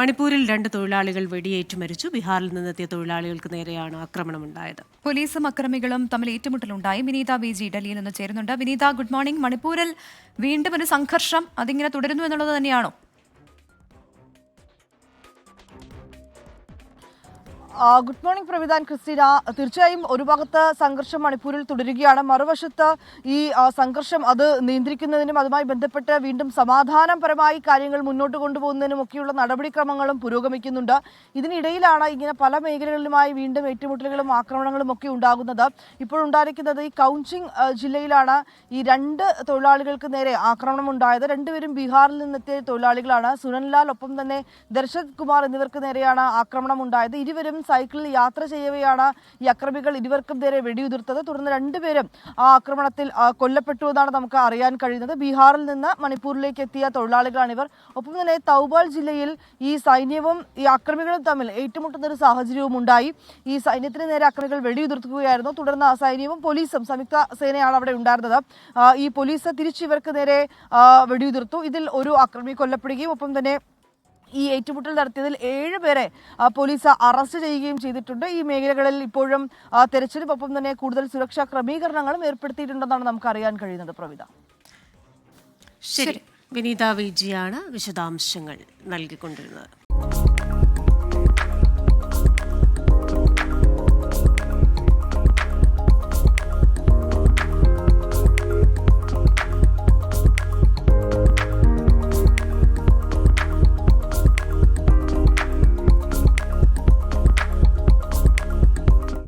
മണിപ്പൂരിൽ രണ്ട് തൊഴിലാളികൾ വെടിയേറ്റ് മരിച്ചു. ബീഹാറിൽ നിന്നെത്തിയ തൊഴിലാളികൾക്ക് നേരെയാണ് ആക്രമണമുണ്ടായത്. പോലീസും അക്രമികളും തമ്മിൽ ഏറ്റുമുട്ടലുണ്ടായി. വിനീത ബി ജി ഡൽഹിയിൽ നിന്ന് ചേരുന്നുണ്ട്. Vineetha good morning. മണിപ്പൂരിൽ വീണ്ടും ഒരു സംഘർഷം അതിങ്ങനെ തുടരുന്നു എന്നുള്ളത് തന്നെയാണോ? Good morning Pravidhan Christina. തീർച്ചയായും ഒരു ഭാഗത്ത് സംഘർഷം മണിപ്പൂരിൽ തുടരുകയാണ്. മറുവശത്ത് ഈ സംഘർഷം അത് നിയന്ത്രിക്കുന്നതിനും അതുമായി ബന്ധപ്പെട്ട് വീണ്ടും സമാധാനപരമായി കാര്യങ്ങൾ മുന്നോട്ട് കൊണ്ടുപോകുന്നതിനും ഒക്കെയുള്ള നടപടിക്രമങ്ങളും പുരോഗമിക്കുന്നുണ്ട്. ഇതിനിടയിലാണ് ഇങ്ങനെ പല മേഖലകളിലുമായി വീണ്ടും ഏറ്റുമുട്ടലുകളും ആക്രമണങ്ങളും ഒക്കെ ഉണ്ടാകുന്നത്. ഇപ്പോൾ ഉണ്ടായിരിക്കുന്നത് ഈ കൗഞ്ചിങ് ജില്ലയിലാണ് ഈ രണ്ട് തൊഴിലാളികൾക്ക് നേരെ ആക്രമണം ഉണ്ടായത്. രണ്ടുപേരും ബീഹാറിൽ നിന്നെത്തിയ തൊഴിലാളികളാണ്. സുനൻലാൽ ഒപ്പം തന്നെ ദർശത് കുമാർ എന്നിവർക്ക് നേരെയാണ് ആക്രമണം ഉണ്ടായത്. ഇരുവരും സൈക്കിളിൽ യാത്ര ചെയ്യവെയാണ് ഈ അക്രമികൾ ഇരുവർക്കും നേരെ വെടിയുതിർത്തത്. തുടർന്ന് രണ്ടുപേരും ആ ആക്രമണത്തിൽ കൊല്ലപ്പെട്ടു എന്നാണ് നമുക്ക് അറിയാൻ കഴിയുന്നത്. ബീഹാറിൽ നിന്ന് മണിപ്പൂരിലേക്ക് എത്തിയ തൊഴിലാളികളാണ് ഇവർ. ഒപ്പം തന്നെ തൗബാൽ ജില്ലയിൽ ഈ സൈന്യവും ഈ അക്രമികളും തമ്മിൽ ഏറ്റുമുട്ടുന്ന ഒരു സാഹചര്യവും ഉണ്ടായി. ഈ സൈന്യത്തിന് നേരെ അക്രമികൾ വെടിയുതിർക്കുകയായിരുന്നു. തുടർന്ന് ആ സൈന്യവും പോലീസും സംയുക്ത സേനയാണ് അവിടെ ഉണ്ടായിരുന്നത്. ഈ പോലീസ് തിരിച്ചു ഇവർക്ക് നേരെ വെടിയുതിർത്തു. ഇതിൽ ഒരു അക്രമി കൊല്ലപ്പെടുകയും ഒപ്പം തന്നെ ഈ ഏറ്റുമുട്ടൽ നടത്തിയതിൽ ഏഴ് പേരെ പോലീസ് അറസ്റ്റ് ചെയ്യുകയും ചെയ്തിട്ടുണ്ട്. ഈ മേഖലകളിൽ ഇപ്പോഴും തെരച്ചിലിനൊപ്പം തന്നെ കൂടുതൽ സുരക്ഷാ ക്രമീകരണങ്ങളും ഏർപ്പെടുത്തിയിട്ടുണ്ടെന്നാണ് നമുക്ക് അറിയാൻ കഴിയുന്നത്. പ്രവിത. ശരി. വിനീത വിജിയാണ് വിശദാംശങ്ങൾ നൽകിക്കൊണ്ടിരുന്നത്.